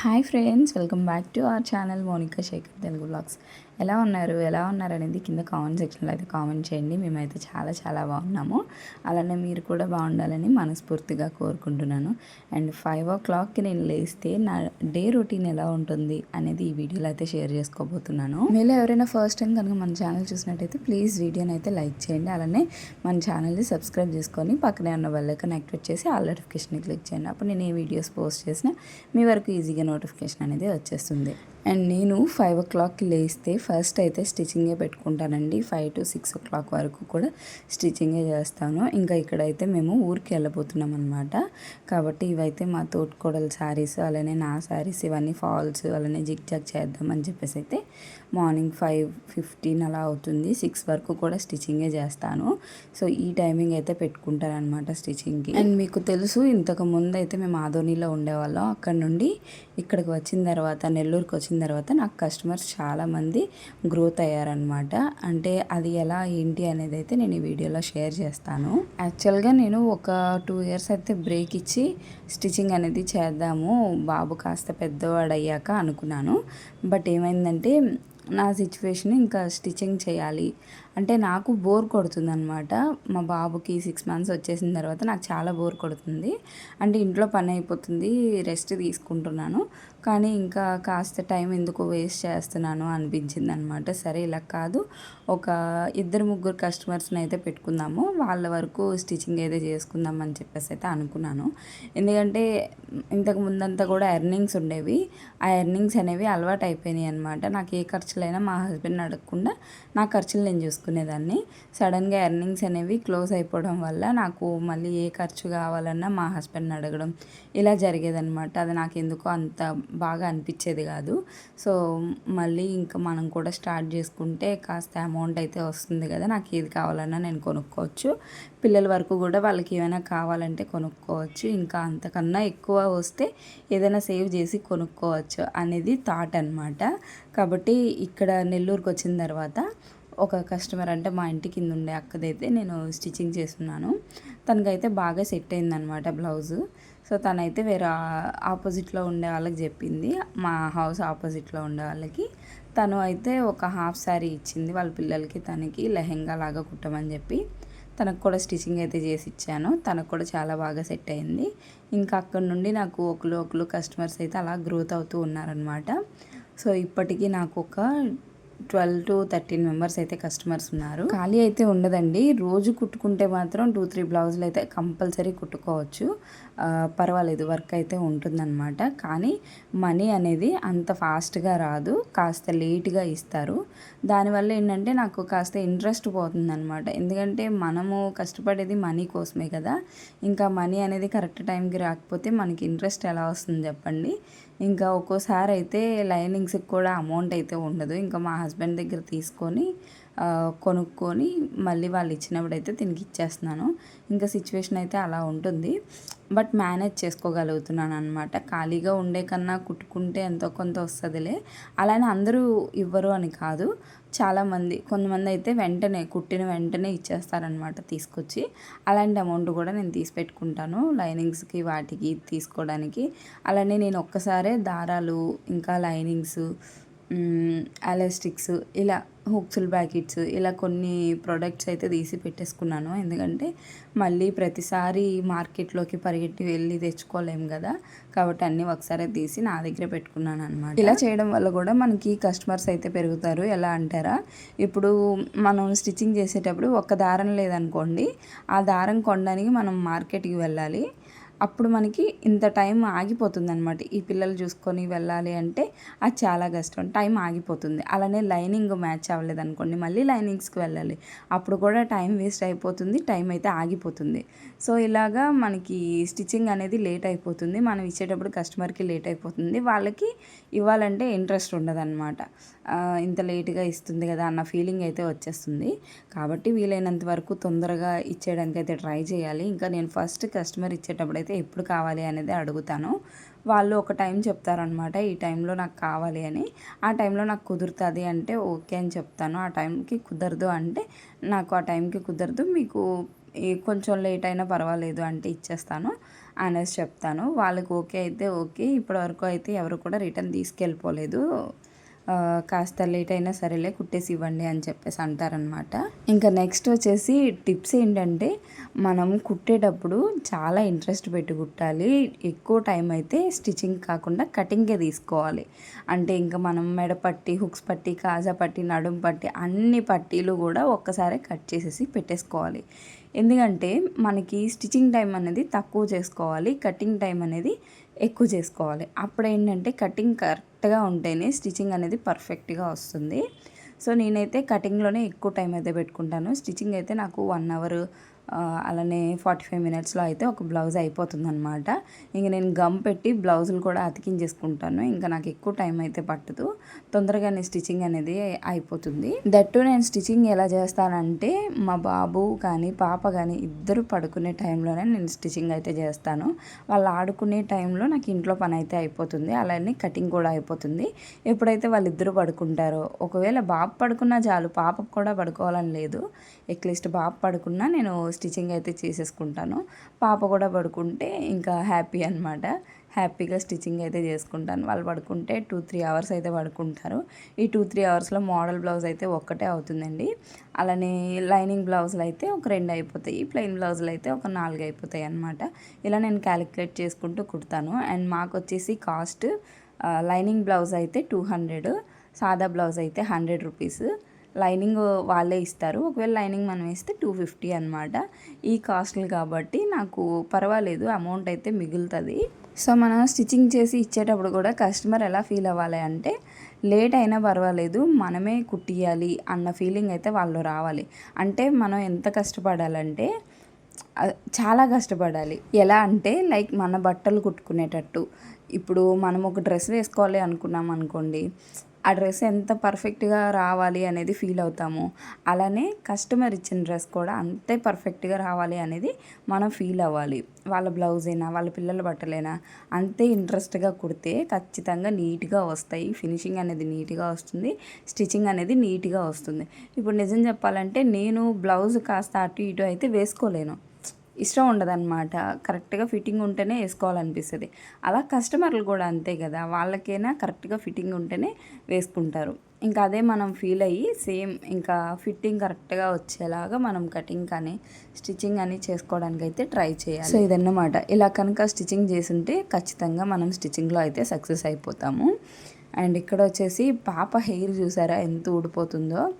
Hi friends welcome back to our channel Monika Shekhar Telugu blogs. ఎలా ఉన్నారు? ఎలా ఉన్నారు అనేది కింద కామెంట్ సెక్షన్లో అయితే కామెంట్ చేయండి. మేమైతే చాలా చాలా బాగున్నాము. అలానే మీరు కూడా బాగుండాలని మనస్ఫూర్తిగా కోరుకుంటున్నాను. అండ్ ఫైవ్ ఓ క్లాక్కి నేను లేస్తే నా డే రొటీన్ ఎలా ఉంటుంది అనేది ఈ వీడియోలో అయితే షేర్ చేసుకోబోతున్నాను. మీలో ఎవరైనా ఫస్ట్ టైం కనుక మన ఛానల్ చూసినట్టయితే ప్లీజ్ వీడియోని అయితే లైక్ చేయండి. అలానే మన ఛానల్ని సబ్స్క్రైబ్ చేసుకొని పక్కనే ఉన్న బెల్లైకన్ యాక్టివేట్ చేసి ఆల్ నోటిఫికేషన్ క్లిక్ చేయండి. అప్పుడు నేను ఏ వీడియోస్ పోస్ట్ చేసినా మీ వరకు ఈజీగా నోటిఫికేషన్ అనేది వచ్చేస్తుంది. అండ్ నేను ఫైవ్ ఓ క్లాక్కి లేస్తే ఫస్ట్ అయితే స్టిచ్చింగే పెట్టుకుంటానండి. Five to six o'clock వరకు కూడా స్టిచ్చింగే చేస్తాను. ఇంకా ఇక్కడైతే మేము ఊరికి వెళ్ళబోతున్నాం అనమాట కాబట్టి ఇవైతే మా తోటికోడల శారీస్ అలానే నా శారీస్ ఇవన్నీ ఫాల్స్ అలానే జిగ్ జాగ్ చేద్దామని చెప్పేసి అయితే మార్నింగ్ ఫైవ్ ఫిఫ్టీన్ అలా అవుతుంది. సిక్స్ వరకు కూడా స్టిచ్చింగే చేస్తాను. సో ఈ టైమింగ్ అయితే పెట్టుకుంటాను అనమాట స్టిచ్చింగ్కి. అండ్ మీకు తెలుసు ఇంతకు ముందు అయితే మేము ఆదోనిలో ఉండేవాళ్ళం. అక్కడ నుండి ఇక్కడికి వచ్చిన తర్వాత నెల్లూరుకి వచ్చిన తర్వాత నాకు కస్టమర్స్ చాలామంది గ్రోత్ అయ్యారనమాట అంటే అది ఎలా ఏంటి అనేది అయితే నేను ఈ వీడియోలో షేర్ చేస్తాను. యాక్చువల్గా నేను ఒక టూ ఇయర్స్ అయితే బ్రేక్ ఇచ్చి స్టిచ్చింగ్ అనేది చేద్దాము బాబు కాస్త పెద్దవాడు అయ్యాక అనుకున్నాను. బట్ ఏమైందంటే నా సిచ్యువేషన్ ఇంకా స్టిచ్చింగ్ చేయాలి. అంటే నాకు బోర్ కొడుతుంది అనమాట మా బాబుకి సిక్స్ మంత్స్ వచ్చేసిన తర్వాత నాకు చాలా బోర్ కొడుతుంది. అంటే ఇంట్లో పని అయిపోతుంది రెస్ట్ తీసుకుంటున్నాను. కానీ ఇంకా కాస్త టైం ఎందుకు వేస్ట్ చేస్తున్నాను అనిపించింది అనమాట సరే ఇలా కాదు. ఒక ఇద్దరు ముగ్గురు కస్టమర్స్ని అయితే పెట్టుకుందాము. వాళ్ళ వరకు స్టిచ్చింగ్ అయితే చేసుకుందాం అని చెప్పేసి అయితే అనుకున్నాను. ఎందుకంటే ఇంతకు ముందంతా కూడా ఎర్నింగ్స్ ఉండేవి. ఆ ఎర్నింగ్స్ అనేవి అలవాటు అయిపోయినాయి అనమాట నాకు ఏ ఖర్చులైనా మా హస్బెండ్ అడగకుండా నా ఖర్చులు నేను చూసుకునేదాన్ని. సడన్గా ఎర్నింగ్స్ అనేవి క్లోజ్ అయిపోవడం వల్ల నాకు మళ్ళీ ఏ ఖర్చు కావాలన్నా మా హస్బెండ్ని అడగడం ఇలా జరిగేదనమాట అది నాకు ఎందుకో అంత బాగా అనిపించేది కాదు. సో మళ్ళీ ఇంకా మనం కూడా స్టార్ట్ చేసుకుంటే కాస్త అమౌంట్ అయితే వస్తుంది కదా నాకు ఏది కావాలన్నా నేను కొనుక్కోవచ్చు. పిల్లల వరకు కూడా వాళ్ళకి ఏమైనా కావాలంటే కొనుక్కోవచ్చు. ఇంకా అంతకన్నా ఎక్కువ వస్తే ఏదైనా సేవ్ చేసి కొనుక్కోవచ్చు అనేది థాట్ అనమాట కాబట్టి ఇక్కడ నెల్లూరుకి వచ్చిన తర్వాత ఒక కస్టమర్ అంటే మా ఇంటి కింద ఉండే అక్కదైతే నేను స్టిచ్చింగ్ చేస్తున్నాను. తనకైతే బాగా సెట్ అయిందనమాట బ్లౌజు. సో తనైతే వేరే ఆపోజిట్లో ఉండే వాళ్ళకి చెప్పింది. మా హౌస్ ఆపోజిట్లో ఉండే వాళ్ళకి. తను అయితే ఒక హాఫ్ శారీ ఇచ్చింది వాళ్ళ పిల్లలకి తనకి లెహెంగా లాగా కుట్టమని చెప్పి. తనకు కూడా స్టిచ్చింగ్ అయితే చేసి ఇచ్చాను. తనకు కూడా చాలా బాగా సెట్ అయింది. ఇంకా అక్కడ నుండి నాకు ఒకరు ఒకరు కస్టమర్స్ అయితే అలా గ్రోత్ అవుతూ ఉన్నారనమాట సో ఇప్పటికీ నాకు ఒక ట్వెల్వ్ టు థర్టీన్ మెంబర్స్ అయితే కస్టమర్స్ ఉన్నారు. ఖాళీ అయితే ఉండదండి. రోజు కుట్టుకుంటే మాత్రం టూ త్రీ బ్లౌజులు అయితే కంపల్సరీ కుట్టుకోవచ్చు. పర్వాలేదు వర్క్ అయితే ఉంటుందన్నమాట. కానీ మనీ అనేది అంత ఫాస్ట్గా రాదు. కాస్త లేట్గా ఇస్తారు. దానివల్ల ఏంటంటే నాకు కాస్త ఇంట్రెస్ట్ పోతుందన్నమాట. ఎందుకంటే మనము కష్టపడేది మనీ కోసమే కదా. ఇంకా మనీ అనేది కరెక్ట్ టైంకి రాకపోతే మనకి ఇంట్రెస్ట్ ఎలా వస్తుంది చెప్పండి. ఇంకా ఒక్కోసారి అయితే లైనింగ్స్కి కూడా అమౌంట్ అయితే ఉండదు. ఇంకా మా హస్బెండ్ దగ్గర తీసుకొని కొనుక్కొని మళ్ళీ వాళ్ళు ఇచ్చినప్పుడు అయితే దీనికి ఇచ్చేస్తున్నాను. ఇంకా సిచ్యువేషన్ అయితే అలా ఉంటుంది. బట్ మేనేజ్ చేసుకోగలుగుతున్నాను అనమాట ఖాళీగా ఉండే కన్నా కుట్టుకుంటే ఎంతో కొంత వస్తుందిలే. అలానే అందరూ ఇవ్వరు అని కాదు. చాలామంది కొంతమంది అయితే వెంటనే కుట్టిన వెంటనే ఇచ్చేస్తారనమాట తీసుకొచ్చి. అలాంటి అమౌంట్ కూడా నేను తీసి పెట్టుకుంటాను. లైనింగ్స్కి వాటికి తీసుకోవడానికి. అలానే నేను ఒక్కసారే దారాలు ఇంకా లైనింగ్స్ ఎలాస్టిక్స్ ఇలా హుక్స్ల ప్యాకెట్స్ ఇలా కొన్ని ప్రోడక్ట్స్ అయితే తీసి పెట్టేసుకున్నాను. ఎందుకంటే మళ్ళీ ప్రతిసారి మార్కెట్లోకి పరిగెట్టి వెళ్ళి తెచ్చుకోలేము కదా. కాబట్టి అన్నీ ఒకసారి తీసి నా దగ్గర పెట్టుకున్నాను అనమాట ఇలా చేయడం వల్ల కూడా మనకి కస్టమర్స్ అయితే పెరుగుతారు. ఎలా అంటారా? ఇప్పుడు మనం స్టిచ్చింగ్ చేసేటప్పుడు ఒక దారం లేదనుకోండి ఆ దారం కొనడానికి మనం మార్కెట్కి వెళ్ళాలి. అప్పుడు మనకి ఇంత టైం ఆగిపోతుంది అనమాట ఈ పిల్లలు చూసుకొని వెళ్ళాలి అంటే అది చాలా కష్టం. టైం ఆగిపోతుంది. అలానే లైనింగ్ మ్యాచ్ అవ్వలేదు అనుకోండి మళ్ళీ లైనింగ్స్కి వెళ్ళాలి. అప్పుడు కూడా టైం వేస్ట్ అయిపోతుంది టైం అయితే ఆగిపోతుంది. సో ఇలాగా మనకి స్టిచ్చింగ్ అనేది లేట్ అయిపోతుంది. మనం ఇచ్చేటప్పుడు కస్టమర్కి లేట్ అయిపోతుంది. వాళ్ళకి ఇవ్వాలంటే ఇంట్రెస్ట్ ఉండదన్నమాట. ఇంత లేట్గా ఇస్తుంది కదా అన్న ఫీలింగ్ అయితే వచ్చేస్తుంది. కాబట్టి వీలైనంత వరకు తొందరగా ఇచ్చేయడానికి అయితే ట్రై చేయాలి. ఇంకా నేను ఫస్ట్ కస్టమర్ ఇచ్చేటప్పుడు అయితే ఎప్పుడు కావాలి అనేది అడుగుతాను. వాళ్ళు ఒక టైం చెప్తారనమాట ఈ టైంలో నాకు కావాలి అని. ఆ టైంలో నాకు కుదురుతుంది అంటే ఓకే అని చెప్తాను. ఆ టైంకి కుదరదు అంటే నాకు ఆ టైంకి కుదరదు. మీకు కొంచెం లేట్ అయినా పర్వాలేదు అంటే ఇచ్చేస్తాను అనేసి చెప్తాను. వాళ్ళకి ఓకే అయితే ఓకే ఇప్పటివరకు అయితే ఎవరు కూడా రిటర్న్ తీసుకెళ్ళిపోలేదు. కాస్త లేట్ అయినా సరేలే కుట్టేసి ఇవ్వండి అని చెప్పేసి అంటారనమాట ఇంకా నెక్స్ట్ వచ్చేసి టిప్స్ ఏంటంటే మనం కుట్టేటప్పుడు చాలా ఇంట్రెస్ట్ పెట్టి కుట్టాలి. ఎక్కువ టైం అయితే స్టిచ్చింగ్ కాకుండా కటింగే తీసుకోవాలి. అంటే ఇంకా మనం మెడ పట్టి హుక్స్ పట్టి కాజా పట్టి నడుం పట్టి అన్ని పట్టీలు కూడా ఒక్కసారి కట్ చేసేసి పెట్టేసుకోవాలి. ఎందుకంటే మనకి స్టిచ్చింగ్ టైం అనేది తక్కువ చేసుకోవాలి. కటింగ్ టైం అనేది ఎక్కువ చేసుకోవాలి. అప్పుడు ఏంటంటే కటింగ్ కరెక్ట్గా ఉంటేనే స్టిచ్చింగ్ అనేది పర్ఫెక్ట్గా వస్తుంది. సో నేనైతే కటింగ్లోనే ఎక్కువ టైం అయితే పెట్టుకుంటాను. స్టిచ్చింగ్ అయితే నాకు వన్ అవర్ అలానే ఫార్టీ ఫైవ్ మినిట్స్లో అయితే ఒక బ్లౌజ్ అయిపోతుంది అనమాట ఇంక నేను గమ్ పెట్టి బ్లౌజులు కూడా అతికించేసుకుంటాను. ఇంకా నాకు ఎక్కువ టైం అయితే పట్టదు. తొందరగానే స్టిచ్చింగ్ అనేది అయిపోతుంది. దట్టు నేను స్టిచ్చింగ్ ఎలా చేస్తానంటే మా బాబు కానీ పాప కానీ ఇద్దరు పడుకునే టైంలోనే నేను స్టిచ్చింగ్ అయితే చేస్తాను. వాళ్ళు ఆడుకునే టైంలో నాకు ఇంట్లో పని అయితే అయిపోతుంది. అలానే కటింగ్ కూడా అయిపోతుంది. ఎప్పుడైతే వాళ్ళిద్దరూ పడుకుంటారో ఒకవేళ బాబు పడుకున్నా చాలు పాప కూడా పడుకోవాలని లేదు. అట్లీస్ట్ బాబు పడుకున్నా నేను స్టిచ్చింగ్ అయితే చేసేసుకుంటాను. పాప కూడా పడుకుంటే ఇంకా హ్యాపీ అనమాట హ్యాపీగా స్టిచ్చింగ్ అయితే చేసుకుంటాను. వాళ్ళు పడుకుంటే టూ త్రీ అవర్స్ అయితే పడుకుంటారు. ఈ టూ త్రీ అవర్స్లో మోడల్ బ్లౌజ్ అయితే ఒక్కటే అవుతుందండి. అలానే లైనింగ్ బ్లౌజులు అయితే ఒక రెండు అయిపోతాయి. ప్లెయిన్ బ్లౌజులు అయితే ఒక నాలుగు అయిపోతాయి అనమాట ఇలా నేను క్యాలిక్యులేట్ చేసుకుంటూ కుడతాను. అండ్ మాకు వచ్చేసి కాస్ట్ లైనింగ్ బ్లౌజ్ అయితే టూ హండ్రెడ్ సాదా బ్లౌజ్ అయితే హండ్రెడ్ రూపీస్. లైనింగ్ వాళ్ళే ఇస్తారు. ఒకవేళ లైనింగ్ మనం వేస్తే టూ ఫిఫ్టీ అనమాట ఈ కాస్ట్లు కాబట్టి నాకు పర్వాలేదు అమౌంట్ అయితే మిగులుతుంది. సో మనం స్టిచ్చింగ్ చేసి ఇచ్చేటప్పుడు కూడా కస్టమర్ ఎలా ఫీల్ అవ్వాలి అంటే లేట్ అయినా పర్వాలేదు మనమే కుట్టియాలి అన్న ఫీలింగ్ అయితే వాళ్ళు రావాలి. అంటే మనం ఎంత కష్టపడాలంటే చాలా కష్టపడాలి. ఎలా అంటే లైక్ మన బట్టలు కుట్టుకునేటట్టు. ఇప్పుడు మనం ఒక డ్రెస్ వేసుకోవాలి అనుకున్నాం అనుకోండి ఆ డ్రెస్ ఎంత పర్ఫెక్ట్గా రావాలి అనేది ఫీల్ అవుతాము. అలానే కస్టమర్ ఇచ్చిన డ్రెస్ కూడా అంతే పర్ఫెక్ట్గా రావాలి అనేది మనం ఫీల్ అవ్వాలి. వాళ్ళ బ్లౌజ్ అయినా వాళ్ళ పిల్లల బట్టలైనా అంతే ఇంట్రెస్ట్గా కుడితే ఖచ్చితంగా నీట్గా వస్తాయి. ఫినిషింగ్ అనేది నీట్గా వస్తుంది. స్టిచ్చింగ్ అనేది నీట్గా వస్తుంది. ఇప్పుడు నిజం చెప్పాలంటే నేను బ్లౌజ్ కాస్త అటు ఇటు అయితే వేసుకోలేను. ఇష్టం ఉండదన్నమాట. కరెక్ట్గా ఫిట్టింగ్ ఉంటేనే వేసుకోవాలనిపిస్తుంది. అలా కస్టమర్లు కూడా అంతే కదా వాళ్ళకైనా కరెక్ట్గా ఫిట్టింగ్ ఉంటేనే వేసుకుంటారు. ఇంకా అదే మనం ఫీల్ అయ్యి సేమ్ ఇంకా ఫిట్టింగ్ కరెక్ట్గా వచ్చేలాగా మనం కటింగ్ కానీ స్టిచ్చింగ్ అని చేసుకోవడానికి అయితే ట్రై చేయాలి. సో ఇదన్నమాట. ఇలా కనుక స్టిచ్చింగ్ చేసుంటే ఖచ్చితంగా మనం స్టిచ్చింగ్లో అయితే సక్సెస్ అయిపోతాము. అండ్ ఇక్కడ వచ్చేసి పాప హెయిర్ చూసారా ఎంత ఊడిపోతుందో.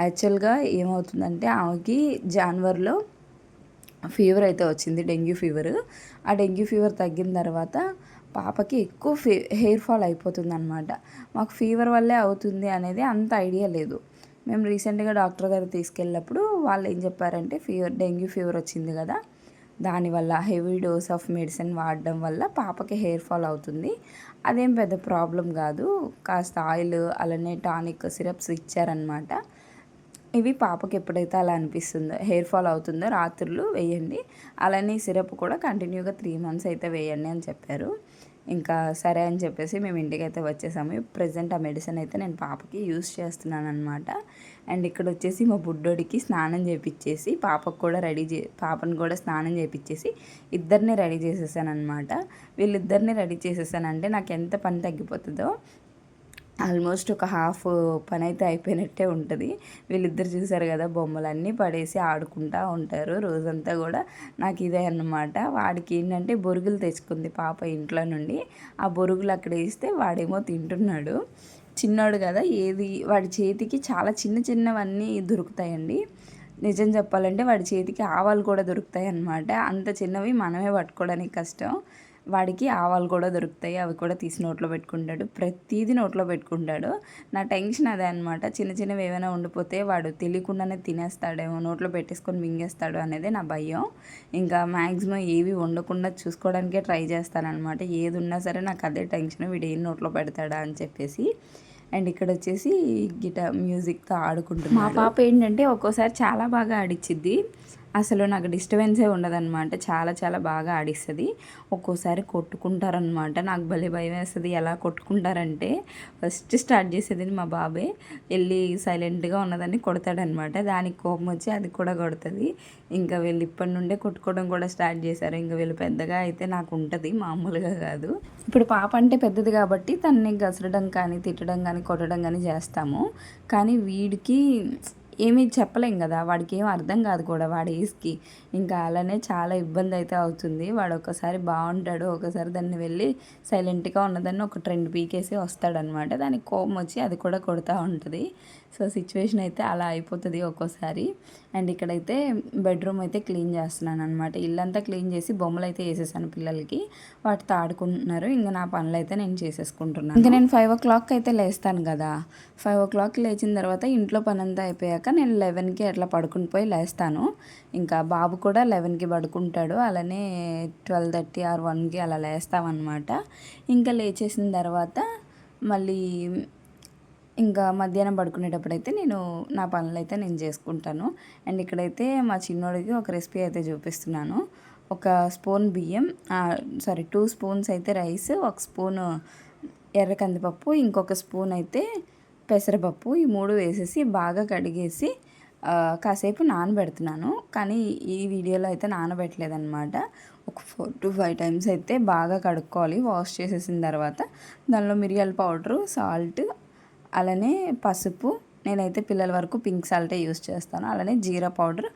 యాక్చువల్గా ఏమవుతుందంటే ఆమెకి జాన్వర్లో ఫీవర్ అయితే వచ్చింది డెంగ్యూ ఫీవర్. ఆ డెంగ్యూ ఫీవర్ తగ్గిన తర్వాత పాపకి ఎక్కువ ఫీ హెయిర్ ఫాల్ అయిపోతుంది అనమాట మాకు ఫీవర్ వల్లే అవుతుంది అనేది అంత ఐడియా లేదు. మేము రీసెంట్గా డాక్టర్ గారు తీసుకెళ్ళినప్పుడు వాళ్ళు ఏం చెప్పారంటే ఫీవర్ డెంగ్యూ ఫీవర్ వచ్చింది కదా దానివల్ల హెవీ డోస్ ఆఫ్ మెడిసిన్ వాడడం వల్ల పాపకి హెయిర్ ఫాల్ అవుతుంది. అదేం పెద్ద ప్రాబ్లం కాదు కాస్త ఆయిల్ అలానే టానిక్ సిరప్స్ ఇచ్చారనమాట ఇవి పాపకి ఎప్పుడైతే అలా అనిపిస్తుందో హెయిర్ ఫాల్ అవుతుందో రాత్రులు వేయండి. అలానే సిరప్ కూడా కంటిన్యూగా త్రీ మంత్స్ అయితే వేయండి అని చెప్పారు. ఇంకా సరే అని చెప్పేసి మేము ఇంటికి అయితే వచ్చేసాము. ప్రజెంట్ ఆ మెడిసిన్ అయితే నేను పాపకి యూస్ చేస్తున్నాను అనమాట అండ్ ఇక్కడ వచ్చేసి మా బుడ్డోడికి స్నానం చేపించేసి పాపకు కూడా రెడీ చే పాపను కూడా స్నానం చేపించేసి ఇద్దరిని రెడీ చేసేసాను అనమాట వీళ్ళిద్దరిని రెడీ చేసేసానంటే నాకు ఎంత పని తగ్గిపోతుందో ఆల్మోస్ట్ ఒక హాఫ్ పని అయితే అయిపోయినట్టే ఉంటుంది. వీళ్ళిద్దరు చూసారు కదా బొమ్మలన్నీ పడేసి ఆడుకుంటూ ఉంటారు. రోజంతా కూడా నాకు ఇదే అన్నమాట. వాడికి ఏంటంటే బొరుగులు తెచ్చుకుంది పాప ఇంట్లో నుండి. ఆ బొరుగులు అక్కడ వేస్తే వాడేమో తింటున్నాడు. చిన్నోడు కదా ఏది వాడి చేతికి చాలా చిన్న చిన్నవన్నీ దొరుకుతాయండి. నిజం చెప్పాలంటే వాడి చేతికి ఆవాలు కూడా దొరుకుతాయి అన్నమాట అంత చిన్నవి మనమే పట్టుకోవడానికి కష్టం. వాడికి ఆవాలు కూడా దొరుకుతాయి అవి కూడా తీసి నోట్లో పెట్టుకుంటాడు. ప్రతిదీ నోట్లో పెట్టుకుంటాడు. నా టెన్షన్ అదే అనమాట చిన్న చిన్నవి ఏమైనా ఉండిపోతే వాడు తెలియకుండానే తినేస్తాడేమో నోట్లో పెట్టేసుకొని మింగేస్తాడు అనేది నా భయం. ఇంకా మ్యాక్సిమం ఏవి వండకుండా చూసుకోవడానికే ట్రై చేస్తానన్నమాట. ఏది ఉన్నా సరే నాకు అదే టెన్షన్ వీడు ఏం నోట్లో పెడతాడా అని చెప్పేసి. అండ్ ఇక్కడ వచ్చేసి గిటార్ మ్యూజిక్తో ఆడుకుంటుంది మా పాప ఏంటంటే ఒక్కోసారి చాలా బాగా ఆడిచ్చిద్ది. అసలు నాకు డిస్టర్బెన్సే ఉండదన్నమాట. చాలా చాలా బాగా ఆడిస్తుంది. ఒక్కోసారి కొట్టుకుంటారనమాట నాకు భలే భయం వేస్తుంది. ఎలా కొట్టుకుంటారంటే ఫస్ట్ స్టార్ట్ చేసేది మా బాబే. వెళ్ళి సైలెంట్గా ఉన్నదాన్ని కొడతాడనమాట దానికి కోపం వచ్చి అది కూడా కొడుతుంది. ఇంకా వీళ్ళు ఇప్పటి నుండే కొట్టుకోవడం కూడా స్టార్ట్ చేశారు. ఇంకా వీళ్ళు పెద్దగా అయితే నాకు ఉంటుంది. మామూలుగా కాదు. ఇప్పుడు పాప అంటే పెద్దది కాబట్టి తనని గసరడం కానీ తిట్టడం కానీ కొట్టడం కానీ చేస్తాము. కానీ వీడికి ఏమీ చెప్పలేం కదా. వాడికి ఏం అర్థం కాదు కూడా వాడి ఏజ్కి. ఇంకా అలానే చాలా ఇబ్బంది అయితే అవుతుంది. వాడు ఒకసారి బాగుంటాడు ఒకసారి దాన్ని వెళ్ళి సైలెంట్గా ఉన్నదాన్ని ఒక ట్రెండ్ పీకేసి వస్తాడనమాట దానికి కోపం వచ్చి అది కూడా కొడుతూ ఉంటుంది. సో సిచ్యువేషన్ అయితే అలా అయిపోతుంది ఒక్కోసారి. అండ్ ఇక్కడైతే బెడ్రూమ్ అయితే క్లీన్ చేస్తున్నాను అనమాట ఇల్లంతా క్లీన్ చేసి బొమ్మలు అయితే వేసేసాను పిల్లలకి. వాటితో ఆడుకుంటున్నారు. ఇంకా నా పనులు అయితే నేను చేసేసుకుంటున్నాను. ఇంకా నేను ఫైవ్ ఓ క్లాక్ అయితే లేస్తాను కదా. ఫైవ్ ఓ క్లాక్ లేచిన తర్వాత ఇంట్లో పని అంతా అయిపోయాక నేను లెవెన్కి అట్లా పడుకుని పోయి లేస్తాను. ఇంకా బాబు కూడా లెవెన్కి పడుకుంటాడు. అలానే ట్వెల్వ్ థర్టీ ఆర్ వన్కి అలా లేస్తామన్నమాట. ఇంకా లేచేసిన తర్వాత మళ్ళీ ఇంకా మధ్యాహ్నం పడుకునేటప్పుడు అయితే నేను నా పనులు అయితే నేను చేసుకుంటాను. అండ్ ఇక్కడైతే మా చిన్నోడికి ఒక రెసిపీ అయితే చూపిస్తున్నాను. ఒక స్పూన్ బియ్యం సారీ టూ స్పూన్స్ అయితే రైస్ ఒక స్పూన్ ఎర్ర కందిపప్పు ఇంకొక స్పూన్ అయితే పెసరపప్పు ఈ మూడు వేసేసి బాగా కడిగేసి కాసేపు నానబెడుతున్నాను. కానీ ఈ వీడియోలో అయితే నానబెట్టలేదన్నమాట. ఒక ఫోర్ టు ఫైవ్ టైమ్స్ అయితే బాగా కడుక్కోవాలి వాష్ చేసేసిన తర్వాత. దానిలో మిరియాల పౌడరు సాల్ట్ అలానే పసుపు నేనైతే పిల్లల వరకు పింక్ సాల్టే యూస్ చేస్తాను. అలానే జీరా పౌడర్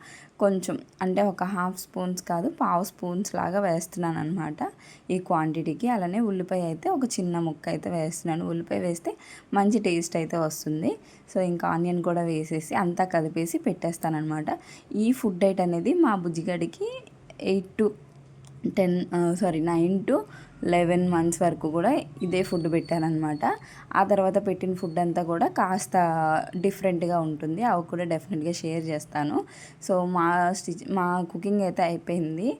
కొంచెం అంటే ఒక హాఫ్ స్పూన్స్ కాదు పావు స్పూన్స్ లాగా వేస్తున్నాను అనమాట ఈ క్వాంటిటీకి. అలానే ఉల్లిపాయ అయితే ఒక చిన్న ముక్క అయితే వేస్తున్నాను. ఉల్లిపాయ వేస్తే మంచి టేస్ట్ అయితే వస్తుంది. సో ఇంకా ఆనియన్ కూడా వేసేసి అంతా కలిపేసి పెట్టేస్తాను అనమాట ఈ ఫుడ్ డైట్ అనేది మా బుజ్జిగడికి eight to ten sorry nine to eleven months వరకు కూడా ఇదే ఫుడ్ పెట్టానమాట ఆ తర్వాత పెట్టిన ఫుడ్ అంతా కూడా కాస్త డిఫరెంట్గా ఉంటుంది. అవి కూడా డెఫినెట్గా షేర్ చేస్తాను. సో మా స్టిచ్ మా కుకింగ్ అయితే అయిపోయింది.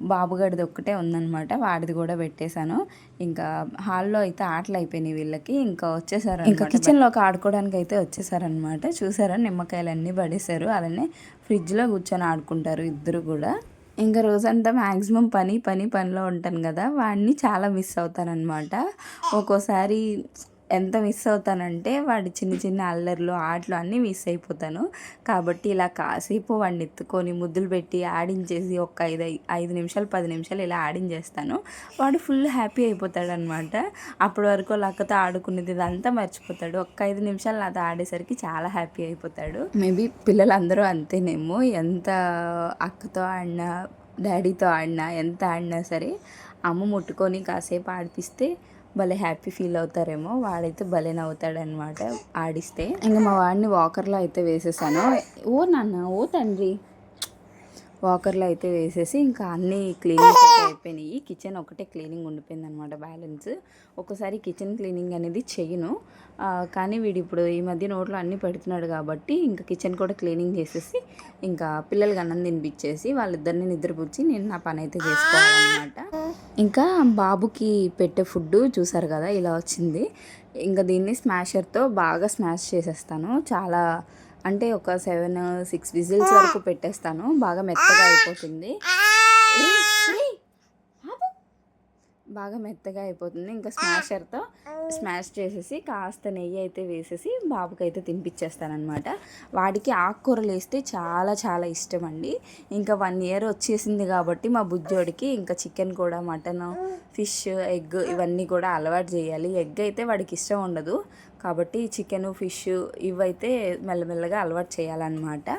బాబుగడిది ఒక్కటే ఉందనమాట. వాడిది కూడా పెట్టేశాను. ఇంకా హాల్లో అయితే ఆటలు అయిపోయినాయి వీళ్ళకి. ఇంకా వచ్చేసారు ఇంకా కిచెన్లోకి ఆడుకోవడానికి అయితే వచ్చేసారనమాట. చూసారా? నిమ్మకాయలు అన్నీ పడేశారు. అలానే ఫ్రిడ్జ్లో కూర్చొని ఆడుకుంటారు ఇద్దరు కూడా. ఇంకా రోజంతా మ్యాక్సిమం పని పని పనిలో ఉంటాను కదా వాడిని చాలా మిస్ అవుతానన్నమాట. ఒక్కోసారి ఎంత మిస్ అవుతానంటే వాడి చిన్న చిన్న అల్లర్లు ఆటలు అన్నీ మిస్ అయిపోతాను. కాబట్టి ఇలా కాసేపు వాడిని ఎత్తుకొని ముద్దులు పెట్టి ఆడించేసి ఒక ఐదు ఐదు నిమిషాలు పది నిమిషాలు ఇలా ఆడించేస్తాను వాడు ఫుల్ హ్యాపీ అయిపోతాడనమాట. అప్పటి వరకు లక్కతో ఆడుకునేది ఇదంతా మర్చిపోతాడు. ఒక్క ఐదు నిమిషాలు నాతో ఆడేసరికి చాలా హ్యాపీ అయిపోతాడు. మేబీ పిల్లలందరూ అంతేనేమో. ఎంత అక్కతో ఆడినా డాడీతో ఆడినా ఎంత ఆడినా సరే అమ్మ ముట్టుకొని కాసేపు ఆడిపిస్తే భలే హ్యాపీ ఫీల్ అవుతారేమో. వాడైతే భలే నవ్వుతాడనమాట ఆడిస్తే. ఇంకా మా వాడిని వాకర్లో అయితే వేసేసాను. ఓ నాన్న ఓ తండ్రి. వాకర్లో అయితే వేసేసి ఇంకా అన్నీ క్లీనింగ్ అయితే అయిపోయినాయి. కిచెన్ ఒకటే క్లీనింగ్ ఉండిపోయింది అనమాట బ్యాలెన్స్. ఒకసారి కిచెన్ క్లీనింగ్ అనేది చేయను. కానీ వీడు ఇప్పుడు ఈ మధ్య నోట్లో అన్నీ పెడుతున్నాడు కాబట్టి ఇంకా కిచెన్ కూడా క్లీనింగ్ చేసేసి ఇంకా పిల్లలకి అన్నం తినిపించేసి వాళ్ళిద్దరిని నిద్రపుచ్చి నేను నా పని అయితే చేసుకోవాలన్నమాట. ఇంకా బాబుకి పెట్టే ఫుడ్ చూసారు కదా ఇలా వచ్చింది. ఇంకా దీన్ని స్మాషర్తో బాగా స్మాష్ చేసేస్తాను. చాలా అంటే ఒక సెవెన్ సిక్స్ విజిల్స్ వరకు పెట్టేస్తాను. బాగా మెత్తగా అయిపోతుంది. బాగా మెత్తగా అయిపోతుంది. ఇంకా స్మాషర్తో స్మాష్ చేసేసి కాస్త నెయ్యి అయితే వేసేసి బాబుకి అయితే తినిపించేస్తానమాట వాడికి ఆకుకూరలు వేస్తే చాలా చాలా ఇష్టం అండి ఇంకా వన్ ఇయర్ వచ్చేసింది కాబట్టి మా బుజ్జోడికి ఇంకా చికెన్ కూడా మటన్ ఫిష్ ఎగ్ ఇవన్నీ కూడా అలవాటు చేయాలి. ఎగ్ అయితే వాడికి ఇష్టం ఉండదు. కాబట్టి చికెన్ ఫిష్ ఇవైతే మెల్లమెల్లగా అలవాటు చేయాలన్నమాట.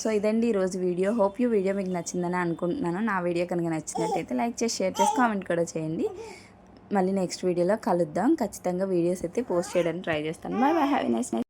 సో ఇదండి ఈరోజు వీడియో. హోప్ యూ వీడియో మీకు నచ్చిందని అనుకుంటున్నాను. నా వీడియో కనుక నచ్చినట్టయితే లైక్ చేసి షేర్ చేసి కామెంట్ కూడా చేయండి. మళ్ళీ నెక్స్ట్ వీడియోలో కలుద్దాం. ఖచ్చితంగా వీడియోస్ అయితే పోస్ట్ చేయడానికి ట్రై చేస్తాను. Bye bye have a nice nice